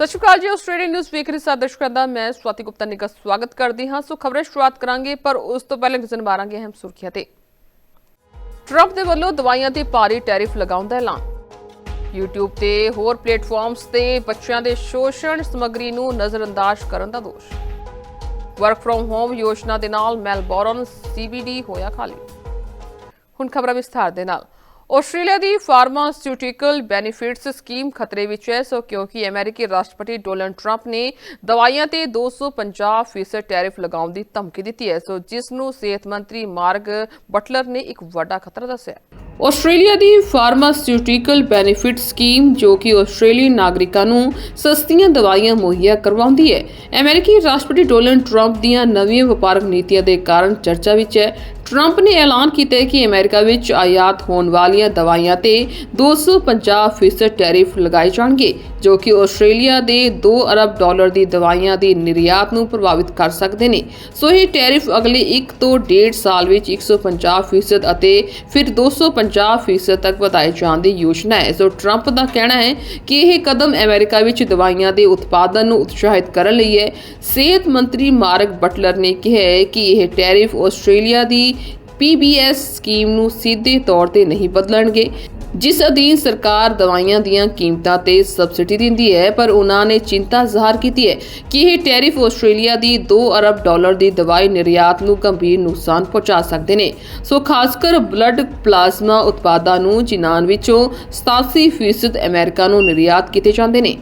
ਸਤਿ ਸ਼੍ਰੀ ਅਕਾਲ ਜੀ Australia news ਵੇਖ ਰਹੇ ਸਾਰੇ ਦਰਸ਼ਕਾਂ ਦਾ। ਮੈਂ ਸਵਾਤੀ ਗੁਪਤਾ ਨਿੱਘਾ ਸਵਾਗਤ ਕਰਦੀ ਹਾਂ। ਸੋ ਖਬਰਾਂ ਸ਼ੁਰੂਆਤ ਕਰਾਂਗੇ, ਪਰ ਉਸ ਤੋਂ ਪਹਿਲਾਂ ਨਜ਼ਰ ਮਾਰਾਂਗੇ ਅਹਿਮ ਸੁਰਖੀਆਂ ਤੇ। ਟਰੰਪ ਦੇ ਵੱਲੋਂ ਦਵਾਈਆਂ ਤੇ ਭਾਰੀ ਟੈਰਿਫ ਲਗਾਉਣ ਦਾ ਐਲਾਨ। YouTube ਤੇ ਹੋਰ ਪਲੇਟਫਾਰਮਸ ਤੇ ਬੱਚਿਆਂ ਦੇ ਸ਼ੋਸ਼ਣ ਸਮੱਗਰੀ ਨੂੰ ਨਜ਼ਰਅੰਦਾਜ਼ ਕਰਨ ਦਾ ਦੋਸ਼। ਵਰਕ ਫਰੋਮ ਹੋਮ ਯੋਜਨਾ ਦੇ ਨਾਲ ਮੈਲਬੌਰਨ CBD ਹੋਇਆ ਖਾਲੀ। ਹੁਣ ਖਬਰਾਂ ਵਿਸਥਾਰ ਦੇ ਨਾਲ। ਆਸਟ੍ਰੇਲੀਆ ਦੀ ਫਾਰਮਾਸਿਊਟੀਕਲ ਬੈਨੀਫਿਟਸ ਸਕੀਮ ਖਤਰੇ ਵਿੱਚ ਹੈ, ਸੋ ਕਿਉਂਕਿ ਅਮਰੀਕੀ ਰਾਸ਼ਟਰਪਤੀ ਡੋਨਲਡ ਟਰੰਪ ਨੇ ਦਵਾਈਆਂ ਤੇ 250% ਟੈਰਿਫ ਲਗਾਉਣ ਦੀ ਧਮਕੀ ਦਿੱਤੀ ਹੈ, ਸੋ ਜਿਸ ਨੂੰ ਸਿਹਤ ਮੰਤਰੀ ਮਾਰਗ ਬਟਲਰ ਨੇ ਇੱਕ ਵੱਡਾ ਖਤਰਾ ਦੱਸਿਆ। ਆਸਟ੍ਰੇਲੀਆ ਦੀ ਫਾਰਮਾਸਿਊਟੀਕਲ ਬੈਨੀਫਿਟ ਸਕੀਮ, ਜੋ ਕਿ ਆਸਟ੍ਰੇਲੀਅਨ ਨਾਗਰਿਕਾਂ ਨੂੰ ਸਸਤੀਆਂ ਦਵਾਈਆਂ ਮੁਹੱਈਆ ਕਰਵਾਉਂਦੀ ਹੈ, ਅਮਰੀਕੀ ਰਾਸ਼ਟਰਪਤੀ ਡੋਨਲਡ ਟਰੰਪ ਦੀਆਂ ਨਵੀਆਂ ਵਪਾਰਕ ਨੀਤੀਆਂ ਦੇ ਕਾਰਨ ਚਰਚਾ ਵਿੱਚ ਹੈ ਟਰੰਪ ਨੇ ਐਲਾਨ ਕੀਤਾ ਕਿ ਅਮਰੀਕਾ ਵਿੱਚ ਆਯਾਤ ਹੋਣ ਵਾਲੀਆਂ ਦਵਾਈਆਂ ਤੇ 250% ਟੈਰਿਫ ਲਗਾਏ ਜਾਣਗੇ, ਜੋ ਕਿ ਆਸਟ੍ਰੇਲੀਆ ਦੇ 2 ਅਰਬ ਡਾਲਰ ਦੀ ਦਵਾਈਆਂ ਦੀ ਨਿਰਯਾਤ ਨੂੰ ਪ੍ਰਭਾਵਿਤ ਕਰ ਸਕਦੇ ਨੇ। ਸੋ ਇਹ ਟੈਰਿਫ ਅਗਲੇ 1 ਤੋਂ 1.5 ਸਾਲ ਵਿੱਚ 150% ਅਤੇ ਫਿਰ 250% ਤੱਕ ਵਧਾਏ ਜਾਣ ਦੀ ਯੋਜਨਾ ਹੈ। ਸੋ ਟਰੰਪ ਦਾ ਕਹਿਣਾ ਹੈ ਕਿ ਇਹ ਕਦਮ ਅਮਰੀਕਾ ਵਿੱਚ ਦਵਾਈਆਂ ਦੇ ਉਤਪਾਦਨ ਨੂੰ ਉਤਸ਼ਾਹਿਤ ਕਰਨ ਲਈ ਹੈ। ਸਿਹਤ ਮੰਤਰੀ ਮਾਰਕ ਬਟਲਰ ਨੇ ਕਿਹਾ ਹੈ ਕਿ ਇਹ ਟੈਰਿਫ ਆਸਟ੍ਰੇਲੀਆ ਦੀ PBS ਸਕੀਮ ਨੂੰ ਸਿੱਧੇ ਤੌਰ ਤੇ ਨਹੀਂ ਬਦਲਣਗੇ, ਜਿਸ ਅਧੀਨ ਸਰਕਾਰ ਦਵਾਈਆਂ ਦੀਆਂ ਕੀਮਤਾਂ ਤੇ ਸਬਸਿਡੀ ਦਿੰਦੀ ਹੈ, ਪਰ ਉਹਨਾਂ ਨੇ ਚਿੰਤਾ ਜ਼ਾਹਰ ਕੀਤੀ ਹੈ ਕਿ ਇਹ ਟੈਰਿਫ ਆਸਟ੍ਰੇਲੀਆ ਦੀ 2 ਅਰਬ ਡਾਲਰ ਦੀ ਦਵਾਈ ਨਿਰਯਾਤ ਨੂੰ ਗੰਭੀਰ ਨੁਕਸਾਨ ਪਹੁੰਚਾ ਸਕਦੇ ਨੇ। ਸੋ ਖਾਸਕਰ ਬਲੱਡ ਪਲਾਜ਼ਮਾ ਉਤਪਾਦਾਂ ਨੂੰ ਜਿਨਾਨ ਵਿੱਚੋਂ 87% ਅਮਰੀਕਾ ਨੂੰ ਨਿਰਯਾਤ ਕੀਤੇ ਜਾਂਦੇ ਨੇ।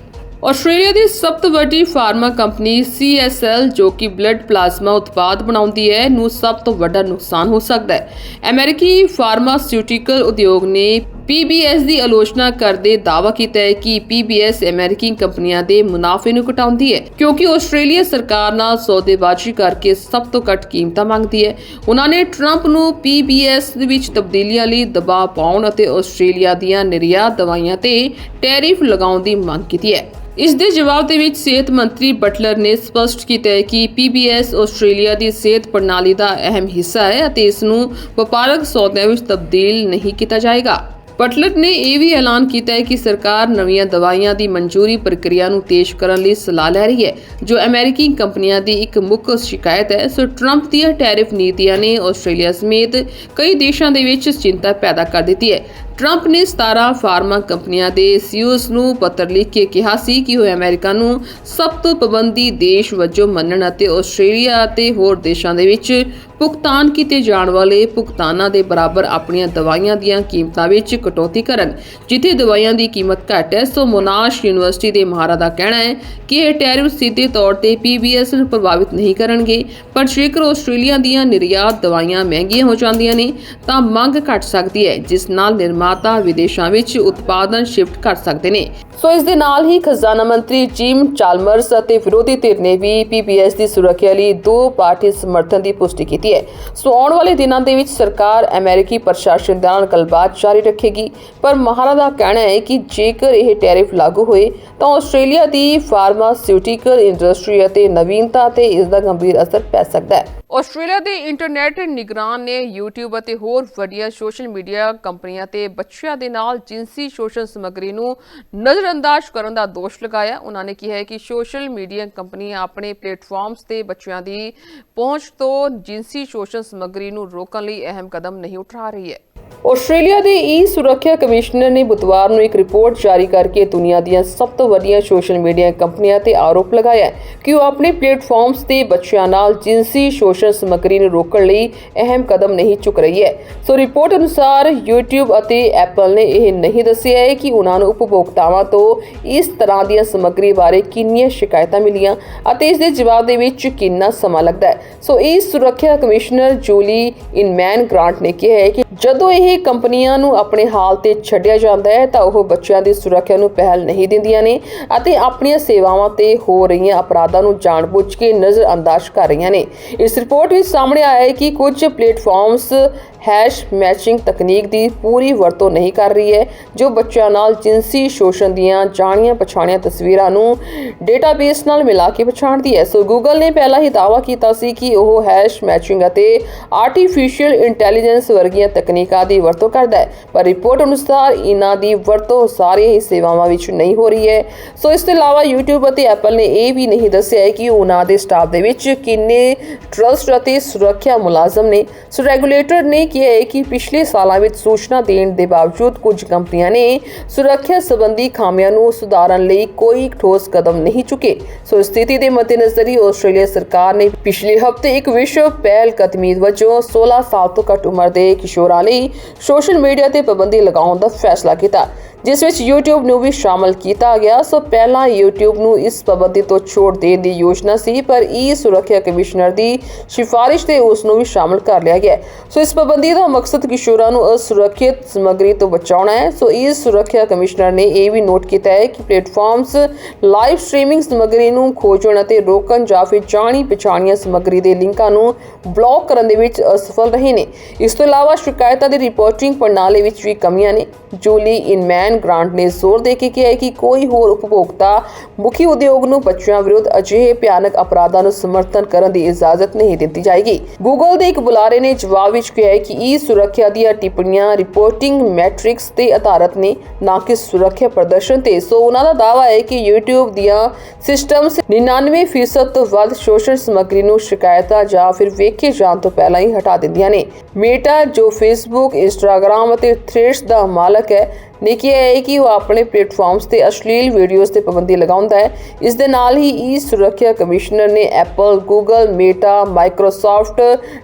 ਆਸਟ੍ਰੇਲੀਆ ਦੀ ਸਭ ਤੋਂ ਵੱਡੀ ਫਾਰਮਾ ਕੰਪਨੀ CSL ਜੋ ਕਿ ਬਲੱਡ ਪਲਾਜ਼ਮਾ ਉਤਪਾਦ ਬਣਾਉਂਦੀ ਹੈ, ਨੂੰ ਸਭ ਤੋਂ ਵੱਡਾ ਨੁਕਸਾਨ ਹੋ ਸਕਦਾ ਹੈ। ਅਮਰੀਕੀ ਫਾਰਮਾਸਿਊਟੀਕਲ ਉਦਯੋਗ ਨੇ PBS ਦੀ ਆਲੋਚਨਾ ਕਰਦੇ ਦਾਅਵਾ ਕੀਤਾ ਹੈ ਕਿ PBS ਅਮਰੀਕੀ ਕੰਪਨੀਆਂ ਦੇ ਮੁਨਾਫੇ ਨੂੰ ਘਟਾਉਂਦੀ ਹੈ, ਕਿਉਂਕਿ ਆਸਟ੍ਰੇਲੀਆ ਸਰਕਾਰ ਨਾਲ ਸੌਦੇਬਾਜ਼ੀ ਕਰਕੇ ਸਭ ਤੋਂ ਘੱਟ ਕੀਮਤਾਂ ਮੰਗਦੀ ਹੈ। ਉਹਨਾਂ ਨੇ ਟਰੰਪ ਨੂੰ PBS ਦੇ ਵਿੱਚ ਤਬਦੀਲੀਆਂ ਲਈ ਦਬਾਅ ਪਾਉਣ ਅਤੇ ਆਸਟ੍ਰੇਲੀਆ ਦੀਆਂ ਨਿਰਯਾਤ ਦਵਾਈਆਂ ਤੇ ਟੈਰਿਫ ਲਗਾਉਣ ਦੀ ਮੰਗ ਕੀਤੀ ਹੈ। ਇਸ ਦੇ ਜਵਾਬ ਦੇ ਵਿੱਚ ਸਿਹਤ ਮੰਤਰੀ ਬਟਲਰ ਨੇ ਸਪਸ਼ਟ ਕੀਤਾ ਹੈ ਕਿ PBS ਆਸਟ੍ਰੇਲੀਆ ਦੀ ਸਿਹਤ ਪ੍ਰਣਾਲੀ ਦਾ ਅਹਿਮ ਹਿੱਸਾ ਹੈ ਅਤੇ ਇਸ ਨੂੰ ਵਪਾਰਕ ਸੌਦਿਆਂ ਵਿੱਚ ਤਬਦੀਲ ਨਹੀਂ ਕੀਤਾ ਜਾਏਗਾ। ਬਟਲਰ ਨੇ ਇਹ ਵੀ ਐਲਾਨ ਕੀਤਾ ਹੈ ਕਿ ਸਰਕਾਰ ਨਵੀਆਂ ਦਵਾਈਆਂ ਦੀ ਮਨਜ਼ੂਰੀ ਪ੍ਰਕਿਰਿਆ ਨੂੰ ਤੇਜ਼ ਕਰਨ ਲਈ ਸਲਾਹ ਲੈ ਰਹੀ ਹੈ, ਜੋ ਅਮਰੀਕੀ ਕੰਪਨੀਆਂ ਦੀ ਇੱਕ ਮੁੱਖ ਸ਼ਿਕਾਇਤ ਹੈ। ਸੋ ਟਰੰਪ ਦੀਆਂ ਟੈਰਿਫ ਨੀਤੀਆਂ ਨੇ ਆਸਟ੍ਰੇਲੀਆ ਸਮੇਤ ਕਈ ਦੇਸ਼ਾਂ ਦੇ ਵਿੱਚ ਚਿੰਤਾ ਪੈਦਾ ਕਰ ਦਿੱਤੀ ਹੈ। ਟਰੰਪ ਨੇ 17 ਫਾਰਮਾ ਕੰਪਨੀਆਂ ਦੇ ਸੀਈਓਜ਼ ਨੂੰ ਪੱਤਰ ਲਿਖ ਕੇ ਕਿਹਾ ਸੀ ਕਿ ਉਹ ਅਮਰੀਕਾ ਨੂੰ ਸਭ ਤੋਂ ਪਾਬੰਦੀ ਦੇਸ਼ ਵਜੋਂ ਮੰਨਣ ਅਤੇ ਆਸਟ੍ਰੇਲੀਆ ਅਤੇ ਹੋਰ ਦੇਸ਼ਾਂ ਦੇ ਵਿੱਚ ਭੁਗਤਾਨ ਕੀਤੇ ਜਾਣ ਵਾਲੇ ਭੁਗਤਾਨਾਂ ਦੇ ਬਰਾਬਰ ਆਪਣੀਆਂ ਦਵਾਈਆਂ ਦੀਆਂ ਕੀਮਤਾਂ ਵਿੱਚ ਕਟੌਤੀ ਕਰਨ, ਜਿੱਥੇ ਦਵਾਈਆਂ ਦੀ ਕੀਮਤ ਘੱਟ ਹੈ, ਸੋ ਮੋਨਾਸ਼ ਯੂਨੀਵਰਸਿਟੀ ਦੇ ਮਾਹਰਾਂ ਦਾ ਕਹਿਣਾ ਹੈ ਕਿ ਇਹ ਟੈਰਿਫ ਸਿੱਧੇ ਤੌਰ ਤੇ PBS ਨੂੰ ਪ੍ਰਭਾਵਿਤ ਨਹੀਂ ਕਰਨਗੇ, ਪਰ ਜੇਕਰ ਆਸਟ੍ਰੇਲੀਆ ਦੀਆਂ ਨਿਰਯਾਤ ਦਵਾਈਆਂ ਮਹਿੰਗੀਆਂ ਹੋ ਜਾਂਦੀਆਂ ਨੇ, ਤਾਂ ਮੰਗ ਘਟ ਸਕਦੀ ਹੈ, ਜਿਸ ਨਾਲ ਨਿਰਮਾਤਾ ਵਿਦੇਸ਼ਾਂ ਵਿੱਚ ਉਤਪਾਦਨ ਸ਼ਿਫਟ ਕਰ ਸਕਦੇ ਨੇ। ਸੋ ਇਸ ਦੇ ਨਾਲ ਹੀ ਖਜ਼ਾਨਾ ਮੰਤਰੀ ਜਿਮ ਚਾਲਮਰਸ ਅਤੇ ਵਿਰੋਧੀ ਧਿਰ ਨੇ ਵੀ PBS ਦੀ ਸੁਰੱਖਿਆ ਲਈ ਦੋ ਪਾਰਟੀ ਸਮਰਥਨ ਦੀ ਪੁਸ਼ਟੀ ਕੀਤੀ ਹੈ। ਸੋ ਆਉਣ ਵਾਲੇ ਦਿਨਾਂ ਦੇ ਵਿੱਚ ਸਰਕਾਰ ਅਮਰੀਕੀ ਪ੍ਰਸ਼ਾਸਨ ਨਾਲ ਗੱਲਬਾਤ ਜਾਰੀ ਰੱਖੇਗੀ, ਪਰ ਮਹਾਰਾ ਦਾ ਕਹਿਣਾ ਹੈ ਕਿ ਜੇਕਰ ਇਹ ਟੈਰਿਫ ਲਾਗੂ ਹੋਏ, ਤਾਂ ਆਸਟ੍ਰੇਲੀਆ ਦੀ ਫਾਰਮਾਸਿਊਟੀਕਲ ਇੰਡਸਟਰੀ ਅਤੇ ਨਵੀਨਤਾ ਤੇ ਇਸ ਦਾ ਗੰਭੀਰ ਅਸਰ ਪੈ ਸਕਦਾ ਹੈ। ਆਸਟ੍ਰੇਲੀਆ ਦੇ ਇੰਟਰਨੈਟ ਨਿਗਰਾਨ ਨੇ YouTube ਅਤੇ ਹੋਰ ਵੱਡੀਆਂ ਸੋਸ਼ਲ ਮੀਡੀਆ ਕੰਪਨੀਆਂ ਤੇ ਬੱਚਿਆਂ ਦੇ ਨਾਲ ਜਿੰਸੀ ਸ਼ੋਸ਼ਣ ਸਮੱਗਰੀ ਨੂੰ ਨਜ਼ਰ ਨਜ਼ਰਅੰਦਾਜ਼ ਕਰਨ ਦਾ ਦੋਸ਼ ਲਗਾਇਆ। ਉਹਨਾਂ ਨੇ ਕਿਹਾ ਕਿ ਸੋਸ਼ਲ ਮੀਡੀਆ ਕੰਪਨੀਆਂ ਆਪਣੇ ਪਲੇਟਫਾਰਮਸ ਤੇ ਬੱਚਿਆਂ ਦੀ ਪਹੁੰਚ ਤੋਂ ਜਿੰਸੀ ਸ਼ੋਸ਼ਣ ਸਮੱਗਰੀ ਨੂੰ ਰੋਕਣ ਲਈ ਅਹਿਮ ਕਦਮ ਨਹੀਂ ਉਠਾ ਰਹੀ ਹੈ। ਆਸਟ੍ਰੇਲੀਆ ਦੇ ਈ ਸੁਰੱਖਿਆ ਕਮਿਸ਼ਨਰ ਨੇ ਬੁੱਧਵਾਰ ਨੂੰ ਇੱਕ ਰਿਪੋਰਟ ਜਾਰੀ ਕਰਕੇ ਦੁਨੀਆ ਦੀਆਂ ਸਭ ਤੋਂ ਵੱਡੀਆਂ ਸੋਸ਼ਲ ਮੀਡੀਆ ਕੰਪਨੀਆਂ ਤੇ ਆਰੋਪ ਲਗਾਇਆ ਕਿ ਉਹ ਆਪਣੇ ਪਲੇਟਫਾਰਮਸ ਤੇ ਬੱਚਿਆਂ ਨਾਲ ਜਿੰਸੀ ਸ਼ੋਸ਼ਣ ਸਮੱਗਰੀ ਨੂੰ ਰੋਕਣ ਲਈ ਅਹਿਮ ਕਦਮ ਨਹੀਂ ਚੁੱਕ ਰਹੀ ਹੈ। ਸੋ ਰਿਪੋਰਟ ਅਨੁਸਾਰ YouTube ਅਤੇ Apple ਨੇ ਇਹ ਨਹੀਂ ਦੱਸਿਆ ਹੈ ਕਿ ਉਹਨਾਂ ਨੂੰ ਉਪਭੋਗਤਾਵਾਂ ਤੋਂ ਇਸ ਤਰ੍ਹਾਂ ਦੀਆਂ ਸਮੱਗਰੀ ਬਾਰੇ ਕਿੰਨੀਆਂ ਸ਼ਿਕਾਇਤਾਂ ਮਿਲੀਆਂ ਅਤੇ ਇਸ ਦੇ ਜਵਾਬ ਦੇ ਵਿੱਚ ਕਿੰਨਾ ਸਮਾਂ ਲੱਗਦਾ ਹੈ। ਸੋ ਈ ਸੁਰੱਖਿਆ ਕਮਿਸ਼ਨਰ ਜੂਲੀ ਇਨਮੈਨ ਗ੍ਰਾਂਟ ਨੇ ਕਿਹਾ ਹੈ ਕਿ ਜਦੋਂ ਇਹ ਕੰਪਨੀਆਂ ਨੂੰ ਆਪਣੇ ਹਾਲ ਤੇ ਛੱਡਿਆ ਜਾਂਦਾ ਹੈ ਤਾਂ ਉਹ ਬੱਚਿਆਂ ਦੀ ਸੁਰੱਖਿਆ ਨੂੰ ਪਹਿਲ ਨਹੀਂ ਦਿੰਦੀਆਂ ਨੇ ਅਤੇ ਆਪਣੀਆਂ ਸੇਵਾਵਾਂ ਤੇ ਹੋ ਰਹੀਆਂ ਅਪਰਾਧਾਂ ਨੂੰ ਜਾਣਬੁੱਝ ਕੇ ਨਜ਼ਰਅੰਦਾਜ਼ ਕਰ ਰਹੀਆਂ ਨੇ। ਇਸ ਰਿਪੋਰਟ ਵਿੱਚ ਸਾਹਮਣੇ ਆਇਆ ਹੈ ਕਿ ਕੁਝ ਪਲੇਟਫਾਰਮਸ ਹੈਸ਼ ਮੈਚਿੰਗ ਤਕਨੀਕ ਦੀ ਪੂਰੀ ਵਰਤੋਂ ਨਹੀਂ ਕਰ ਰਹੀ ਹੈ, ਜੋ ਬੱਚਿਆਂ ਨਾਲ ਜਿੰਸੀ ਸ਼ੋਸ਼ਣ ਦੀਆਂ ਜਾਣੀਆਂ ਪਛਾਣੀਆਂ ਤਸਵੀਰਾਂ ਨੂੰ ਡੇਟਾਬੇਸ ਨਾਲ ਮਿਲਾ ਕੇ ਪਛਾਣਦੀ ਹੈ। ਸੋ ਗੂਗਲ ਨੇ ਪਹਿਲਾਂ ਹੀ ਦਾਅਵਾ ਕੀਤਾ ਸੀ ਕਿ ਉਹ ਹੈਸ਼ ਮੈਚਿੰਗ ਅਤੇ ਆਰਟੀਫੀਸ਼ੀਅਲ ਇੰਟੈਲੀਜੈਂਸ ਵਰਗੀਆਂ ਤਕਨੀਕਾਂ ਦੀ ਵਰਤੋਂ ਕਰਦਾ ਹੈ। ਪਰ ਰਿਪੋਰਟ ਅਨੁਸਾਰ ਇਹਨਾਂ ਦੀ ਵਰਤੋਂ ਸਾਰੀਆਂ ਹੀ ਸੇਵਾਵਾਂ ਵਿੱਚ ਨਹੀਂ ਹੋ ਰਹੀ ਹੈ। ਸੋ ਇਸ ਤੋਂ ਇਲਾਵਾ YouTube ਅਤੇ Apple ਨੇ ਇਹ ਵੀ ਨਹੀਂ ਦੱਸਿਆ ਹੈ ਕਿ ਉਹਨਾਂ ਦੇ ਸਟਾਫ ਦੇ ਵਿੱਚ ਕਿੰਨੇ ਟਰਸਟ ਅਤੇ ਸੁਰੱਖਿਆ ਮੁਲਾਜ਼ਮ ਨੇ। ਸੋ ਰੈਗੂਲੇਟਰ ਨੇ ਕਿਹਾ ਹੈ ਕਿ ਪਿਛਲੇ ਸਾਲਾਂ ਵਿੱਚ ਸੂਚਨਾ ਦੇਣ ਦੇ ਬਾਵਜੂਦ ਕੁਝ ਕੰਪਨੀਆਂ ਨੇ ਸੁਰੱਖਿਆ ਸੰਬੰਧੀ ਖਾਮੀਆਂ ਨੂੰ ਸੁਧਾਰਨ ਲਈ ਕੋਈ ਠੋਸ ਕਦਮ ਨਹੀਂ ਚੁੱਕੇ। ਸੋ ਸਥਿਤੀ ਦੇ ਮੱਦੇਨਜ਼ਰ ਹੀ ਆਸਟ੍ਰੇਲੀਆ ਸਰਕਾਰ ਨੇ ਪਿਛਲੇ ਹਫ਼ਤੇ ਇੱਕ ਵਿਸ਼ਵ ਪਹਿਲ ਕਦਮੀ ਵਜੋਂ 16 ਸਾਲ ਤੋਂ ਘੱਟ ਉਮਰ ਦੇ ਕਿਸ਼ੋਰਾਂ ਲਈ ਸੋਸ਼ਲ ਮੀਡੀਆ ਤੇ ਪਾਬੰਦੀ ਲਗਾਉਣ ਦਾ ਫੈਸਲਾ ਕੀਤਾ, ਜਿਸ ਵਿੱਚ YouTube ਨੂੰ ਵੀ ਸ਼ਾਮਲ ਕੀਤਾ ਗਿਆ। ਸੋ ਪਹਿਲਾਂ YouTube ਨੂੰ ਇਸ ਪਾਬੰਦੀ ਤੋਂ ਛੋਟ ਦੇਣ ਦੀ ਯੋਜਨਾ ਸੀ, ਪਰ ਈ ਸੁਰੱਖਿਆ ਕਮਿਸ਼ਨਰ ਦੀ ਸਿਫਾਰਿਸ਼ ਤੇ ਉਸ ਨੂੰ ਵੀ ਸ਼ਾਮਲ ਕਰ ਲਿਆ ਗਿਆ। ਸੋ ਇਸ ਪਾਬੰਦੀ ਦਾ ਮਕਸਦ ਕਿਸ਼ੋਰਾਂ ਨੂੰ ਅਸੁਰੱਖਿਅਤ ਸਮੱਗਰੀ ਤੋਂ ਬਚਾਉਣਾ ਹੈ। ਸੋ ਈ ਸੁਰੱਖਿਆ ਕਮਿਸ਼ਨਰ ਨੇ ਇਹ ਵੀ ਨੋਟ ਕੀਤਾ ਹੈ ਕਿ ਪਲੇਟਫਾਰਮਸ ਲਾਈਵ ਸਟ੍ਰੀਮਿੰਗ ਸਮੱਗਰੀ ਨੂੰ ਖੋਜਣ ਅਤੇ ਰੋਕਣ ਜਾਂ ਫਿਰ ਜਾਣੀ ਪਛਾਣੀਆਂ ਸਮੱਗਰੀ ਦੇ ਲਿੰਕਾਂ ਨੂੰ ਬਲੌਕ ਕਰਨ ਦੇ ਵਿੱਚ ਅਸਫਲ ਰਹੇ ਨੇ। ਇਸ ਤੋਂ ਇਲਾਵਾ ਸ਼ਿਕਾਇਤਾਂ ਦੀ ਰਿਪੋਰਟਿੰਗ ਪ੍ਰਣਾਲੀ ਵਿੱਚ ਵੀ ਕਮੀਆਂ ਨੇ। ਜੂਲੀ ਇਨਮੈਨ ਗ੍ਰਾਂਟ ਨੇ ਜ਼ੋਰ ਦੇ ਕੇ ਕਿਹਾ ਕਿ ਕੋਈ ਹੋਰ ਉਪਭੋਗਤਾ ਮੁਖੀ ਉਦਯੋਗ ਨੂੰ ਬੱਚਿਆਂ ਵਿਰੁੱਧ ਅਜਿਹੇ ਭਿਆਨਕ ਅਪਰਾਧਾਂ ਨੂੰ ਸਮਰਥਨ ਕਰਨ ਦੀ ਇਜਾਜ਼ਤ ਨਹੀਂ ਦਿੱਤੀ ਜਾਏਗੀ। ਗੂਗਲ ਦੇ ਇੱਕ ਬੁਲਾਰੇ ਨੇ ਜਵਾਬ ਵਿੱਚ ਕਿਹਾ ਕਿ ਇਹ ਸੁਰੱਖਿਆ ਦੀਆਂ ਟਿੱਪਣੀਆਂ ਰਿਪੋਰਟਿੰਗ ਮੈਟ੍ਰਿਕਸ ਤੇ ਆਧਾਰਿਤ ਨੇ, ਨਾ ਕਿ ਸੁਰੱਖਿਆ ਪ੍ਰਦਰਸ਼ਨ ਤੇ। ਸੋ ਉਹਨਾਂ ਦਾ ਦਾਅਵਾ ਹੈ ਕਿ YouTube ਦੀਆਂ ਸਿਸਟਮਸ 99% ਤੋਂ ਵੱਧ ਸ਼ੋਸ਼ਣ ਸਮੱਗਰੀ ਨੂੰ ਸ਼ਿਕਾਇਤਾਂ ਜਾਂ ਫਿਰ ਵੇਖੇ ਜਾਣ ਤੋਂ ਪਹਿਲਾਂ ਹੀ ਹਟਾ ਦਿੰਦੀਆਂ ਨੇ। ਮੇਟਾ ਜੋ Facebook Instagram ਅਤੇ Threads ਦਾ ਮਾਲਕ ਹੈ। ਨੇ ਕਿਹਾ ਹੈ ਕਿ ਉਹ ਆਪਣੇ ਪਲੇਟਫਾਰਮਸ ਤੇ ਅਸ਼ਲੀਲ ਵੀਡੀਓਜ਼ ਤੇ ਪਾਬੰਦੀ ਲਗਾਉਂਦਾ ਹੈ। ਇਸ ਦੇ ਨਾਲ ਹੀ ਈ ਸੁਰੱਖਿਆ ਕਮਿਸ਼ਨਰ ਨੇ Apple Google Meta Microsoft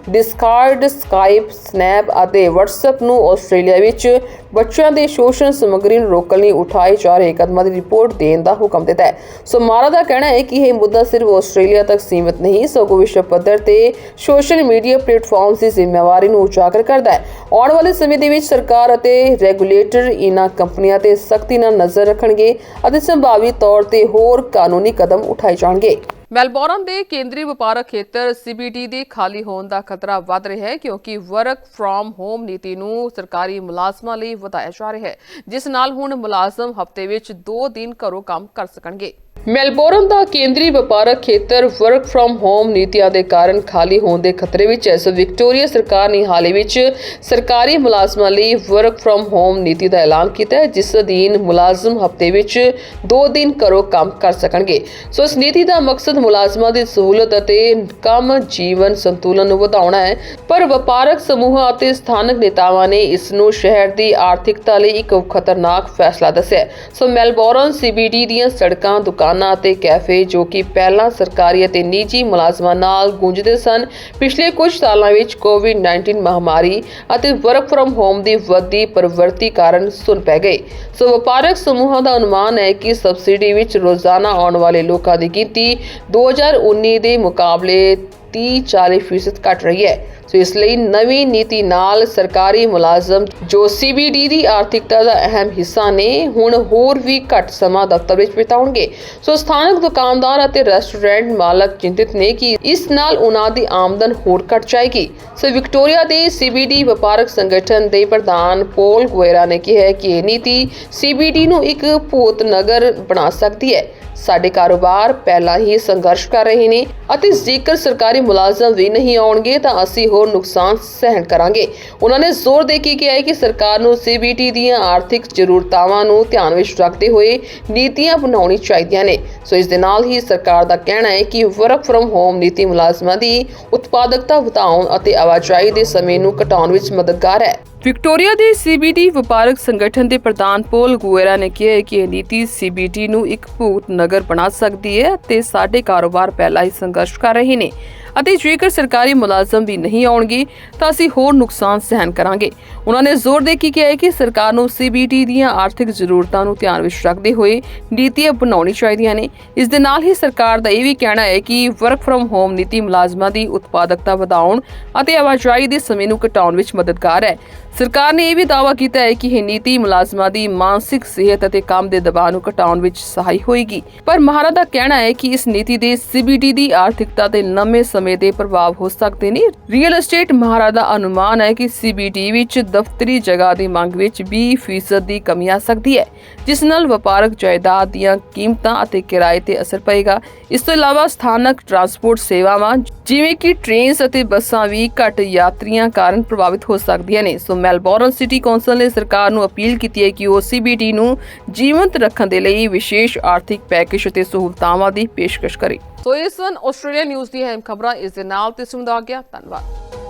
Discord Skype Snap ਅਤੇ WhatsApp ਨੂੰ ਆਸਟ੍ਰੇਲੀਆ ਵਿੱਚ ਬੱਚਿਆਂ ਦੇ ਸ਼ੋਸ਼ਣ ਸਮੱਗਰੀ ਨੂੰ ਰੋਕਣ ਲਈ ਉਠਾਏ ਜਾ ਰਹੇ ਕਦਮਾਂ ਦੀ ਰਿਪੋਰਟ ਦੇਣ ਦਾ ਹੁਕਮ ਦਿੱਤਾ ਹੈ। ਸੋ ਮਾਰਾ ਦਾ ਕਹਿਣਾ ਹੈ ਕਿ ਇਹ ਮੁੱਦਾ ਸਿਰਫ ਆਸਟ੍ਰੇਲੀਆ ਤੱਕ ਸੀਮਿਤ ਨਹੀਂ, ਸਗੋਂ ਵਿਸ਼ਵ ਪੱਧਰ ਤੇ ਸੋਸ਼ਲ ਮੀਡੀਆ ਪਲੇਟਫਾਰਮਸ ਦੀ ਜ਼ਿੰਮੇਵਾਰੀ ਨੂੰ ਉਜਾਗਰ ਕਰਦਾ ਹੈ। ਆਉਣ ਵਾਲੇ ਸਮੇਂ ਦੇ ਵਿੱਚ ਸਰਕਾਰ ਅਤੇ ਰੈਗੂਲੇਟਰ ਇਹਨਾਂ ਕੰਪਨੀਆਂ ਤੇ ਸਖਤੀ ਨਾਲ ਨਜ਼ਰ ਰੱਖਣਗੇ ਅਤੇ ਸੰਭਾਵੀ ਤੌਰ ਤੇ ਹੋਰ ਕਾਨੂੰਨੀ ਕਦਮ ਉਠਾਏ ਜਾਣਗੇ। ਮੈਲਬੌਰਨ ਦੇ ਕੇਂਦਰੀ ਵਪਾਰਕ ਖੇਤਰ ਸੀਬੀਡੀ ਦੇ ਖਾਲੀ ਹੋਣ ਦਾ ਖਤਰਾ ਵੱਧ ਰਿਹਾ ਹੈ ਕਿਉਂਕਿ ਵਰਕ ਫਰੋਮ ਹੋਮ ਨੀਤੀ ਨੂੰ ਸਰਕਾਰੀ ਮੁਲਾਜ਼ਮਾਂ ਲਈ ਵਧਾਇਆ ਜਾ ਰਿਹਾ ਹੈ, ਜਿਸ ਨਾਲ ਹੁਣ ਮੁਲਾਜ਼ਮ ਹਫ਼ਤੇ ਵਿੱਚ 2 ਦਿਨ ਘਰੋਂ ਕੰਮ ਕਰ ਸਕਣਗੇ। ਮੈਲਬੌਰਨ ਦਾ ਕੇਂਦਰੀ ਵਪਾਰਕ ਖੇਤਰ ਵਰਕ ਫਰਮ ਹੋਮ ਨੀਤੀਆਂ ਦੇ ਕਾਰਨ ਖਾਲੀ ਹੋਣ ਦੇ ਖਤਰੇ ਵਿੱਚ ਹੈ ਸੋ ਵਿਕਟੋਰੀਆ ਸਰਕਾਰ ਨੇ ਹਾਲ ਹੀ ਵਿੱਚ ਸਰਕਾਰੀ ਮੁਲਾਜ਼ਮਾਂ ਲਈ ਵਰਕ ਫਰਮ ਹੋਮ ਨੀਤੀ ਦਾ ਐਲਾਨ ਕੀਤਾ ਹੈ, ਜਿਸ ਅਧੀਨ ਮੁਲਾਜ਼ਮ ਹਫ਼ਤੇ ਵਿੱਚ 2 ਦਿਨ ਘਰੋਂ ਕੰਮ ਕਰ ਸਕਣਗੇ ਸੋ ਇਸ ਨੀਤੀ ਦਾ ਮਕਸਦ ਮੁਲਾਜ਼ਮਾਂ ਦੀ ਸਹੂਲਤ ਅਤੇ ਕੰਮ ਜੀਵਨ ਸੰਤੁਲਨ ਨੂੰ ਵਧਾਉਣਾ ਹੈ ਪਰ ਵਪਾਰਕ ਸਮੂਹਾਂ ਅਤੇ ਸਥਾਨਕ ਨੇਤਾਵਾਂ ਨੇ ਇਸ ਨੂੰ ਸ਼ਹਿਰ ਦੀ ਆਰਥਿਕਤਾ ਲਈ ਇੱਕ ਖਤਰਨਾਕ ਫੈਸਲਾ ਦੱਸਿਆ ਹੈ। ਸੋ ਮੈਲਬੌਰਨ ਸੀਬੀਡੀ ਦੀਆਂ ਸੜਕਾਂ, ਦੁਕਾਨਾਂ ਅਤੇ ਕੈਫੇ ਜੋ ਕਿ ਪਹਿਲਾਂ ਸਰਕਾਰੀ ਅਤੇ ਨਿੱਜੀ ਮੁਲਾਜ਼ਮਾਂ ਨਾਲ ਗੂੰਜਦੇ ਸਨ, ਪਿਛਲੇ ਕੁਝ ਸਾਲਾਂ ਵਿੱਚ ਕੋਵਿਡ-19 ਮਹਾਮਾਰੀ ਅਤੇ ਵਰਕ ਫਰਮ ਹੋਮ ਦੀ ਵੱਧਦੀ ਪ੍ਰਵਰਤੀ ਕਾਰਨ ਸੁੰਨ ਪੈ ਗਏ। ਸੋ ਵਪਾਰਕ ਸਮੂਹਾਂ ਦਾ ਅਨੁਮਾਨ ਹੈ ਕਿ ਸਬਸਿਡੀ ਵਿੱਚ ਰੋਜ਼ਾਨਾ ਆਉਣ ਵਾਲੇ ਲੋਕਾਂ ਦੀ ਗਿਣਤੀ 2019 ਦੇ ਮੁਕਾਬਲੇ 30-40% ਘਟ ਰਹੀ ਹੈ। ਸੋ ਇਸ ਲਈ ਨਵੀਂ ਨੀਤੀ ਨਾਲ ਸਰਕਾਰੀ ਮੁਲਾਜ਼ਮ ਜੋ ਸੀਬੀਡੀ ਦੀ ਆਰਥਿਕਤਾ ਦਾ ਅਹਿਮ ਹਿੱਸਾ ਨੇ, ਹੁਣ ਹੋਰ ਵੀ ਘੱਟ ਸਮਾਂ ਦਫ਼ਤਰ ਵਿੱਚ ਬਿਤਾਉਣਗੇ। ਸੋ ਸਥਾਨਕ ਦੁਕਾਨਦਾਰ ਅਤੇ ਰੈਸਟੋਰੈਂਟ ਮਾਲਕ ਚਿੰਤਿਤ ਨੇ ਕਿ ਇਸ ਨਾਲ ਉਹਨਾਂ ਦੀ ਆਮਦਨ ਹੋਰ ਘਟ ਜਾਏਗੀ। ਸੋ ਵਿਕਟੋਰੀਆ ਦੇ ਸੀਬੀਡੀ ਵਪਾਰਕ ਸੰਗਠਨ ਦੇ ਪ੍ਰਧਾਨ ਪੋਲ ਗੁਏਰਾ ਨੇ ਕਿਹਾ ਕਿ ਇਹ ਨੀਤੀ ਸੀਬੀਡੀ ਨੂੰ ਇੱਕ ਭੂਤ ਨਗਰ ਬਣਾ ਸਕਦੀ ਹੈ। ਸਾਡੇ ਕਾਰੋਬਾਰ ਪਹਿਲਾਂ ਹੀ ਸੰਘਰਸ਼ ਕਰ ਰਹੇ ਨੇ ਅਤੇ ਜੇਕਰ ਸਰਕਾਰੀ ਮੁਲਾਜ਼ਮ ਵੀ ਨਹੀਂ ਆਉਣਗੇ ਤਾਂ ਅਸੀਂ ਹੋਰ ਨੁਕਸਾਨ ਸਹਿਣ ਕਰਾਂਗੇ। ਉਹਨਾਂ ਨੇ ਜ਼ੋਰ ਦੇ ਕੇ ਕਿਹਾ ਹੈ ਕਿ ਸਰਕਾਰ ਨੂੰ ਸੀਬੀਟੀ ਦੀਆਂ ਆਰਥਿਕ ਜ਼ਰੂਰਤਾਵਾਂ ਨੂੰ ਧਿਆਨ ਵਿੱਚ ਰੱਖਦੇ ਹੋਏ ਨੀਤੀਆਂ ਬਣਾਉਣੀ ਚਾਹੀਦੀਆਂ ਨੇ। ਸੋ ਇਸ ਦੇ ਨਾਲ ਹੀ ਸਰਕਾਰ ਦਾ ਕਹਿਣਾ ਹੈ ਕਿ ਵਰਕ ਫਰਮ ਹੋਮ ਨੀਤੀ ਮੁਲਾਜ਼ਮਾਂ ਦੀ ਉਤਪਾਦਕਤਾ ਵਧਾਉਣ ਅਤੇ ਆਵਾਜਾਈ ਦੇ ਸਮੇਂ ਨੂੰ ਘਟਾਉਣ ਵਿੱਚ ਮਦਦਗਾਰ ਹੈ। ਵਿਕਟੋਰੀਆ ਦੇ ਸੀਬੀਡੀ ਵਪਾਰਕ ਸੰਗਠਨ ਦੇ ਪ੍ਰਧਾਨ ਪੋਲ ਗੁਏਰਾ ਨੇ ਕਿਹਾ ਕਿ ਇਹ ਨੀਤੀ ਸੀਬੀਡੀ ਨੂੰ ਇੱਕ ਭੂਤ ਨਗਰ ਬਣਾ ਸਕਦੀ ਹੈ ਤੇ ਸਾਡੇ ਕਾਰੋਬਾਰ ਪਹਿਲਾਂ ਹੀ ਸੰਘਰਸ਼ ਕਰ ਰਹੇ ਨੇ। ਅਤੇ ਜੇਕਰ ਸਰਕਾਰੀ ਮੁਲਾਜ਼ਮ ਵੀ ਨਹੀਂ ਆਉਣਗੇ, ਤਾਂ ਅਸੀਂ ਹੋਰ ਨੁਕਸਾਨ ਸਹਿਣ ਕਰਾਂਗੇ। ਉਹਨਾਂ ਨੇ ਜ਼ੋਰ ਦੇ ਕੇ ਕਿਹਾ ਕਿ ਸਰਕਾਰ ਨੂੰ ਸੀਬੀਡੀ ਦੀਆਂ ਆਰਥਿਕ ਜ਼ਰੂਰਤਾਂ ਨੂੰ ਧਿਆਨ ਵਿੱਚ ਰੱਖਦੇ ਹੋਏ ਨੀਤੀਆਂ ਬਣਾਉਣੀ ਚਾਹੀਦੀਆਂ ਨੇ। ਇਸ ਦੇ ਨਾਲ ਹੀ ਸਰਕਾਰ ਦਾ ਇਹ ਵੀ ਕਹਿਣਾ ਹੈ ਕਿ ਵਰਕ ਫਰਮ ਹੋਮ ਨੀਤੀ ਮੁਲਾਜ਼ਮਾਂ ਦੀ ਉਤਪਾਦਕਤਾ ਵਧਾਉਣ ਅਤੇ ਆਵਾਜਾਈ ਦੇ ਸਮੇਂ ਨੂੰ ਘਟਾਉਣ ਵਿੱਚ ਮਦਦਗਾਰ ਹੈ। ਸਰਕਾਰ ਨੇ ਇਹ ਵੀ ਦਾਅਵਾ ਕੀਤਾ ਹੈ ਕਿ ਇਹ ਨੀਤੀ ਮੁਲਾਜ਼ਮਾਂ ਦੀ ਮਾਨਸਿਕ ਸਿਹਤ ਅਤੇ ਕੰਮ ਦੇ ਦਬਾਅ ਨੂੰ ਘਟਾਉਣ ਵਿੱਚ ਸਹਾਈ ਹੋਏਗੀ। ਪਰ ਮਹਾਰਾ ਦਾ ਕਹਿਣਾ ਹੈ ਕਿ ਇਸ ਨੀਤੀ ਦੇ ਸੀਬੀਡੀ ਦੀ ਆਰਥਿਕਤਾ ਤੇ ਲੰਮੇ ਸਮੇਂ ਸਮੇਂ ਦੇ ਪ੍ਰਭਾਵ ਹੋ ਸਕਦੇ ਨੇ। ਰੀਅਲ ਏਸਟੇਟ ਮਹਾਰਾ ਦਾ ਅਨੁਮਾਨ ਹੈ ਕਿ ਸੀਬੀਟੀ ਵਿੱਚ ਦਫ਼ਤਰੀ ਜਗ੍ਹਾ ਦੀ ਮੰਗ ਵਿੱਚ 20% ਦੀ ਕਮੀ ਆ ਸਕਦੀ ਹੈ, ਜਿਸ ਨਾਲ ਵਪਾਰਕ ਜਾਇਦਾਦ ਦੀਆਂ ਕੀਮਤਾਂ ਅਤੇ ਕਿਰਾਏ ਤੇ ਅਸਰ ਪਏਗਾ। ਇਸ ਤੋਂ ਇਲਾਵਾ ਸਥਾਨਕ ਟਰਾਂਸਪੋਰਟ ਸੇਵਾਵਾਂ, ਜਿਵੇਂ ਕਿ ਟ੍ਰੇਨਸ ਅਤੇ ਬੱਸਾਂ ਵੀ ਘੱਟ ਯਾਤਰੀਆਂ ਕਾਰਨ ਪ੍ਰਭਾਵਿਤ ਹੋ ਸਕਦੀਆਂ ਨੇ। ਸੋ ਮੈਲਬੌਰਨ ਸਿਟੀ ਕੌਂਸਲ ਨੇ ਸਰਕਾਰ ਨੂੰ ਅਪੀਲ ਕੀਤੀ ਹੈ ਕਿ ਉਹ ਸੀਬੀਟੀ ਨੂੰ ਜੀਵੰਤ ਰੱਖਣ ਦੇ ਲਈ ਵਿਸ਼ੇਸ਼ ਆਰਥਿਕ ਪੈਕੇਜ ਅਤੇ ਸਹੂਲਤਾਵਾਂ ਦੀ ਪੇਸ਼ਕਸ਼ ਕਰੇ। ਸੋ ਇਹ ਸਨ ਆਸਟ੍ਰੇਲੀਆ ਨਿਊਜ਼ ਦੀ ਅਹਿਮ ਖਬਰਾਂ ਇਸ ਦੇ ਨਾਲ ਤੇ ਸੁਣਦਾ ਗਿਆ ਧੰਨਵਾਦ